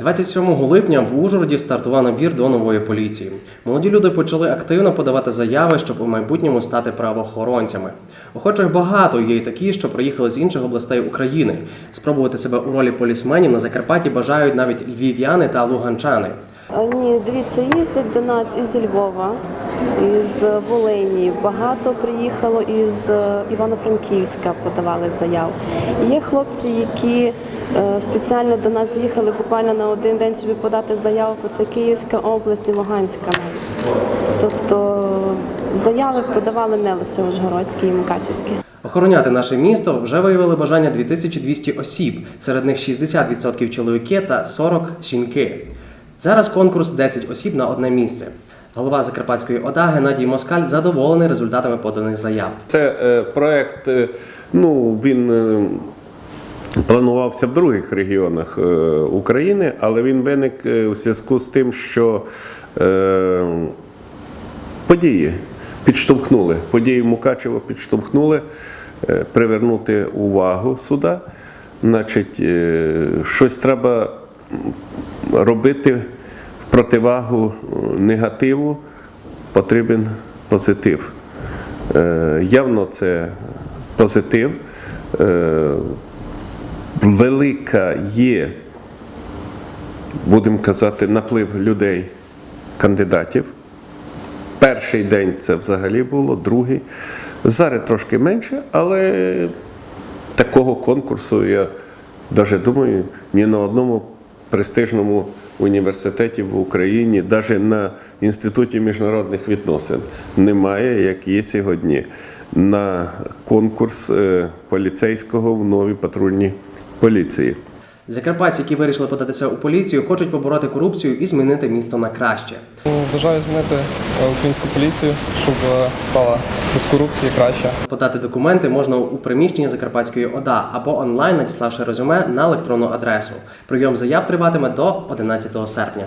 27 липня в Ужгороді стартував набір до нової поліції. Молоді люди почали активно подавати заяви, щоб у майбутньому стати правоохоронцями. Охочих багато є й такі, що приїхали з інших областей України. Спробувати себе у ролі полісменів на Закарпатті бажають навіть львів'яни та луганчани. Ні, дивіться, їздять до нас із Львова, із Волині. Багато приїхало із е, Івано-Франківська, подавали заяв. Є хлопці, які е, спеціально до нас їхали буквально на один день, щоб подати заявку. Це Київська область і Луганська навіть. Тобто заяви подавали не лише Ужгородські і Мукачівські. Охороняти наше місто вже виявили бажання 2200 осіб, серед них 60% чоловіки та 40 жінки. Зараз конкурс 10 осіб на одне місце. Голова Закарпатської ОДА Геннадій Москаль задоволений результатами поданих заяв. Це е, проект, е, ну він е, планувався в других регіонах е, України, але він виник е, у зв'язку з тим, що е, події підштовхнули, події Мукачева підштовхнули привернути увагу сюди. Значить, щось треба робити противагу е, негативу, потрібен позитив. Е, Явно це позитив. Е, Велика є, будемо казати, наплив людей, кандидатів. Перший день це взагалі було, другий. Зараз трошки менше, але такого конкурсу я навіть думаю, ні на одному престижному університеті в Україні, навіть на Інституті міжнародних відносин, немає, як є сьогодні, на конкурс е, поліцейського в новій патрульній поліції. Закарпатці, які вирішили податися у поліцію, хочуть побороти корупцію і змінити місто на краще. Бажаю змінити е, українську поліцію, щоб е, стала без корупції краще. Подати документи можна у приміщенні Закарпатської ОДА або онлайн, надіславши резюме на електронну адресу. Прийом заяв триватиме до 11 серпня.